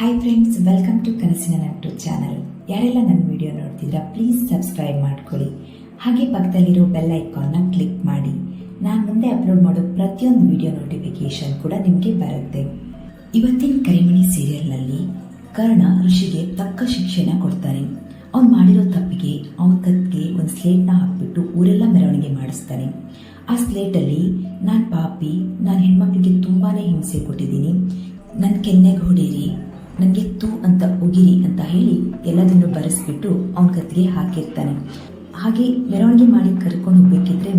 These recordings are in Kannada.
ಹಾಯ್ ಫ್ರೆಂಡ್ಸ್ ವೆಲ್ಕಮ್ ಟು ಕನಸಿನ ನಂಟು ಚಾನಲ್ ಯಾರೆಲ್ಲ ನನ್ನ ವಿಡಿಯೋ ನೋಡ್ತಿದ್ರ ಪ್ಲೀಸ್ ಸಬ್ಸ್ಕ್ರೈಬ್ ಮಾಡ್ಕೊಳ್ಳಿ. ಹಾಗೆ ಪಕ್ಕದಲ್ಲಿರೋ ಬೆಲ್ ಐಕಾನ್ನ ಕ್ಲಿಕ್ ಮಾಡಿ. ನಾನು ಮುಂದೆ ಅಪ್ಲೋಡ್ ಮಾಡೋ ಪ್ರತಿಯೊಂದು ವಿಡಿಯೋ ನೋಟಿಫಿಕೇಶನ್ ಕೂಡ ನಿಮಗೆ ಬರುತ್ತೆ. ಇವತ್ತಿನ ಕರಿಮಣಿ ಸೀರಿಯಲ್ನಲ್ಲಿ ಕರ್ಣ ಋಷಿಗೆ ತಕ್ಕ ಶಿಕ್ಷೆನ ಕೊಡ್ತಾನೆ. ಅವ್ನು ಮಾಡಿರೋ ತಪ್ಪಿಗೆ, ಅವನ ಕತ್ತಿಗೆ ಒಂದು ಸ್ಲೇಟ್ನ ಹಾಕ್ಬಿಟ್ಟು ಊರೆಲ್ಲ ಮೆರವಣಿಗೆ ಮಾಡಿಸ್ತಾನೆ. ಆ ಸ್ಲೇಟಲ್ಲಿ ನಾನು ಪಾಪಿ, ನಾನು ಹೆಣ್ಮಕ್ಳಿಗೆ ತುಂಬಾ ಹಿಂಸೆ ಕೊಟ್ಟಿದ್ದೀನಿ. ನನ್ನ ಕೆನ್ನೆಗೆ ಹೊಡೀರಿ ನನಗೆ ಅಂತ ಉಗಿರಿ ಅಂತ ಹೇಳಿ ಎಲ್ಲದನ್ನು ಬರೆಸ್ಬಿಟ್ಟು ಅವನ ಕತ್ತಿಗೆ ಹಾಕಿರ್ತಾನೆ. ಹಾಗೆ ಮೆರವಣಿಗೆ ಮಾಡಿ ಕರ್ಕೊಂಡು ಹೋಗ್ಬೇಕಿದ್ರೆ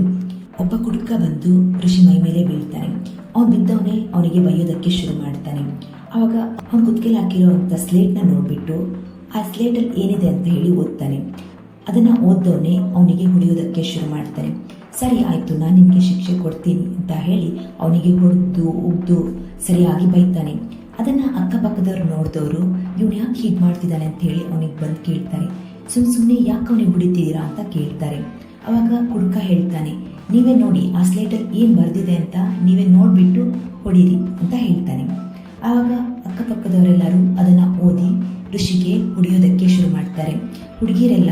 ಒಬ್ಬ ಕುಡುಕ ಬಂದು ಋಷಿ ಮೈ ಮೇಲೆ ಬೀಳ್ತಾನೆ. ಅವ್ನು ಬಿದ್ದವನೇ ಅವನಿಗೆ ಬೈಯೋದಕ್ಕೆ ಶುರು ಮಾಡ್ತಾನೆ. ಆವಾಗ ಅವ್ನು ಹಾಕಿರೋ ಅಂಥ ಸ್ಲೇಟ್ನ ನೋಡ್ಬಿಟ್ಟು ಆ ಸ್ಲೇಟಲ್ಲಿ ಏನಿದೆ ಅಂತ ಹೇಳಿ ಓದ್ತಾನೆ. ಅದನ್ನ ಓದ್ದವನೇ ಅವನಿಗೆ ಹೊಡೆಯೋದಕ್ಕೆ ಶುರು ಮಾಡ್ತಾನೆ. ಸರಿ ಆಯ್ತು, ನಾನು ನಿಮಗೆ ಶಿಕ್ಷೆ ಕೊಡ್ತೀನಿ ಅಂತ ಹೇಳಿ ಅವನಿಗೆ ಹೊಡೆದು, ಉಗ್ದು ಸರಿಯಾಗಿ ಬೈತಾನೆ. ಅದನ್ನ ಅಕ್ಕಪಕ್ಕದವ್ರು ನೋಡಿದವರು, ಇವನು ಯಾಕೆ ಹೀಗೆ ಮಾಡ್ತಿದ್ದಾನೆ ಅಂತ ಹೇಳಿ ಅವನಿಗೆ ಬಂದು ಕೇಳ್ತಾರೆ. ಸುಮ್ ಸುಮ್ಮನೆ ಯಾಕೆ ಅವನಿಗೆ ಹೊಡಿತಿದ್ದೀರಾ ಅಂತ ಕೇಳ್ತಾರೆ. ಅವಾಗ ಹುಡುಕ ಹೇಳ್ತಾನೆ, ನೀವೇ ನೋಡಿ, ಆ ಸ್ಲೇಟಲ್ಲಿ ಏನು ಬರೆದಿದೆ ಅಂತ ನೀವೇ ನೋಡಿಬಿಟ್ಟು ಹೊಡೀರಿ ಅಂತ ಹೇಳ್ತಾನೆ. ಆವಾಗ ಅಕ್ಕಪಕ್ಕದವರೆಲ್ಲರೂ ಅದನ್ನು ಓದಿ ಋಷಿಗೆ ಹೊಡೆಯೋದಕ್ಕೆ ಶುರು ಮಾಡ್ತಾರೆ. ಹುಡುಗಿಯರೆಲ್ಲ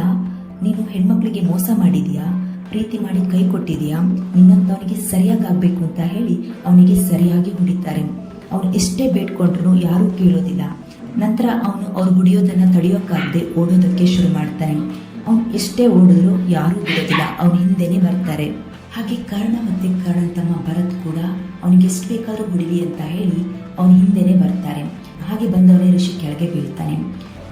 ನೀನು ಹೆಣ್ಮಕ್ಳಿಗೆ ಮೋಸ ಮಾಡಿದೀಯಾ? ಪ್ರೀತಿ ಮಾಡಿ ಕೈ ಕೊಟ್ಟಿದೀಯಾ? ನಿನ್ನಂತವನಿಗೆ ಸರಿಯಾಗಿ ಆಗಬೇಕು ಅಂತ ಹೇಳಿ ಅವನಿಗೆ ಸರಿಯಾಗಿ ಹೊಡಿತಾರೆ. ಅವನು ಎಷ್ಟೇ ಬೇಡ್ಕೊಂಡ್ರು ಯಾರೂ ಕೇಳೋದಿಲ್ಲ. ನಂತರ ಅವನು ಅವ್ರು ಹೊಡಿಯೋದನ್ನ ತಡೆಯೋಕ್ಕಾಗದೆ ಓಡೋದಕ್ಕೆ ಶುರು ಮಾಡ್ತಾನೆ. ಅವನು ಎಷ್ಟೇ ಓಡಿದ್ರು ಯಾರೂ ಬಿಡೋದಿಲ್ಲ ಅವನ ಹಿಂದೆನೇ ಬರ್ತಾರೆ. ಹಾಗೆ ಕರ್ಣ ಮತ್ತು ಕರ್ಣನ್ ತಮ್ಮ ಭರತ್ ಕೂಡ ಅವನಿಗೆ ಎಷ್ಟು ಬೇಕಾದ್ರೂ ಹೊಡಿಲಿ ಅಂತ ಹೇಳಿ ಅವನ ಹಿಂದೆನೆ ಬರ್ತಾರೆ. ಹಾಗೆ ಬಂದವನೇ ಋಷಿ ಕೆಳಗೆ ಬೀಳ್ತಾನೆ.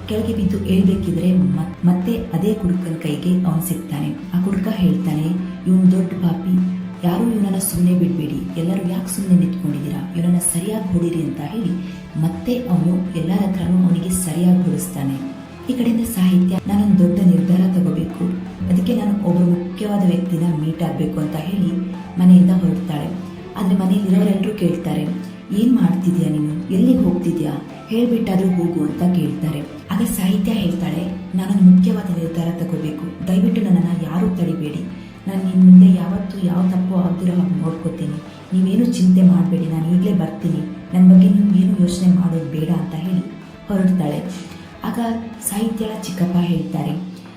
ಕೆಳಗೆ ಬಿದ್ದು ಹೇಳ್ಬೇಕಿದ್ರೆ ಮತ್- ಮತ್ತೆ ಅದೇ ಕುಡುಕನ ಕೈಗೆ ಅವನು ಸಿಗ್ತಾನೆ. ಆ ಕುಡುಕ ಹೇಳ್ತಾನೆ, ಇವನು ದೊಡ್ಡ ಪಾಪಿ ಯಾರೂ ಇವನನ್ನು ಸುಮ್ಮನೆ ಬಿಡಬೇಡಿ. ಎಲ್ಲರೂ ಯಾಕೆ ಸುಮ್ಮನೆ ನಿಂತ್ಕೊಂಡಿದ್ದೀರಾ? ಇವನನ್ನು ಸರಿಯಾಗಿ ಹೊಡೀರಿ ಅಂತ ಹೇಳಿ ಮತ್ತೆ ಅವನು ಎಲ್ಲರ ಹತ್ರನೂ ಅವನಿಗೆ ಸರಿಯಾಗಿ ಹೊಡಿಸ್ತಾನೆ. ಈ ಕಡೆಯಿಂದ ಸಾಹಿತ್ಯ, ನಾನೊಂದು ದೊಡ್ಡ ನಿರ್ಧಾರ ತಗೋಬೇಕು. ಅದಕ್ಕೆ ನಾನು ಒಬ್ಬ ಮುಖ್ಯವಾದ ವ್ಯಕ್ತಿನ ಮೀಟ್ ಆಗಬೇಕು ಅಂತ ಹೇಳಿ ಮನೆಯಿಂದ ಹೊರಡ್ತಾಳೆ. ಆದರೆ ಮನೆಯಲ್ಲಿರೋರೆಲ್ಲರೂ ಕೇಳ್ತಾರೆ, ಏನು ಮಾಡ್ತಿದ್ಯಾ ನೀನು? ಎಲ್ಲಿಗೆ ಹೋಗ್ತಿದ್ಯಾ? ಹೇಳ್ಬಿಟ್ಟಾದ್ರೂ ಹೋಗು ಅಂತ ಕೇಳ್ತಾರೆ. ಆಗ ಸಾಹಿತ್ಯ ಹೇಳ್ತಾಳೆ, ನಾನೊಂದು ಮುಖ್ಯವಾದ ನಿರ್ಧಾರ ತಗೋಬೇಕು. ದಯವಿಟ್ಟು ನನ್ನನ್ನು ಯಾರೂ ತಡಿಬೇಡಿ. ನಾನು ನಿನ್ನ ಮುಂದೆ ಯಾವತ್ತೂ ಯಾವ ತಪ್ಪು ಆಗ್ತಿರೋ ಹಾಗೆ ನೋಡ್ಕೋತೀನಿ. ನೀವೇನು ಚಿಂತೆ ಮಾಡಬೇಡಿ, ನಾನು ಈಗಲೇ ಬರ್ತೀನಿ. ನನ್ನ ಬಗ್ಗೆ ನೀವು ಏನು ಯೋಚನೆ ಮಾಡೋದು ಬೇಡ ಅಂತ ಹೇಳಿ ಹೊರಡ್ತಾಳೆ. ಆಗ ಸಾಹಿತ್ಯಳ ಚಿಕ್ಕಪ್ಪ ಹೇಳ್ತಾರೆ,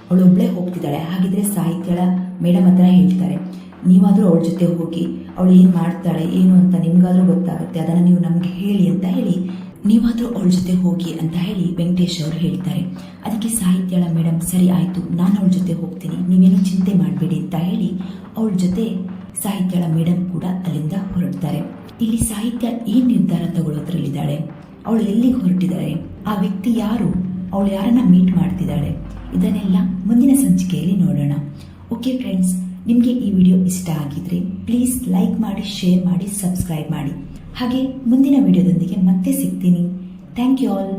ಅವಳು ಒಬ್ಳೇ ಹೋಗ್ತಿದ್ದಾಳೆ. ಹಾಗಿದ್ರೆ ಸಾಹಿತ್ಯಳ ಮೇಡಮ್ ಹತ್ರ ಹೇಳ್ತಾರೆ, ನೀವಾದರೂ ಅವಳ ಜೊತೆ ಹೋಗಿ, ಅವಳು ಏನು ಮಾಡ್ತಾಳೆ, ಏನು ಅಂತ ನಿಮಗಾದರೂ ಗೊತ್ತಾಗುತ್ತೆ. ಅದನ್ನು ನೀವು ನಮಗೆ ಹೇಳಿ ಅಂತ ಹೇಳಿ ನೀವಾದರೂ ಅವಳ ಜೊತೆ ಹೋಗಿ ಅಂತ ಹೇಳಿ ವೆಂಕಟೇಶ್ ಅವರು ಹೇಳ್ತಾರೆ. ಅದಕ್ಕೆ ಸಾಹಿತ್ಯಳ ಮೇಡಮ್ ಸರಿ ಆಯಿತು, ನಾನು ಅವಳ ಜೊತೆ ಹೋಗ್ತೀನಿ. ನೀವೇನು ಚಿಂತೆ ಮಾಡಬೇಡಿ ಅಂತ ಹೇಳಿ ಅವಳ ಜೊತೆ ಸಾಹಿತ್ಯಳ ಮೇಡಮ್ ಕೂಡ ಅಲ್ಲಿಂದ ಹೊರಡ್ತಾರೆ. ಇಲ್ಲಿ ಸಾಹಿತ್ಯ ಏನು ನಿರ್ಧಾರ ತಗೊಳ್ಳೋದ್ರಲ್ಲಿದ್ದಾಳೆ ಅವಳು ಎಲ್ಲಿಗೆ ಹೊರಟಿದ್ದಾರೆ ಆ ವ್ಯಕ್ತಿ ಯಾರು? ಅವಳು ಯಾರನ್ನ ಮೀಟ್ ಮಾಡ್ತಿದ್ದಾಳೆ? ಇದನ್ನೆಲ್ಲ ಮುಂದಿನ ಸಂಚಿಕೆಯಲ್ಲಿ ನೋಡೋಣ. ಓಕೆ ಫ್ರೆಂಡ್ಸ್ ನಿಮಗೆ ಈ ವಿಡಿಯೋ ಇಷ್ಟ ಆಗಿದ್ರೆ ಪ್ಲೀಸ್ ಲೈಕ್ ಮಾಡಿ ಶೇರ್ ಮಾಡಿ ಸಬ್ಸ್ಕ್ರೈಬ್ ಮಾಡಿ. ಹಾಗೆ ಮುಂದಿನ ವಿಡಿಯೋದೊಂದಿಗೆ ಮತ್ತೆ ಸಿಗ್ತೀನಿ. Thank you all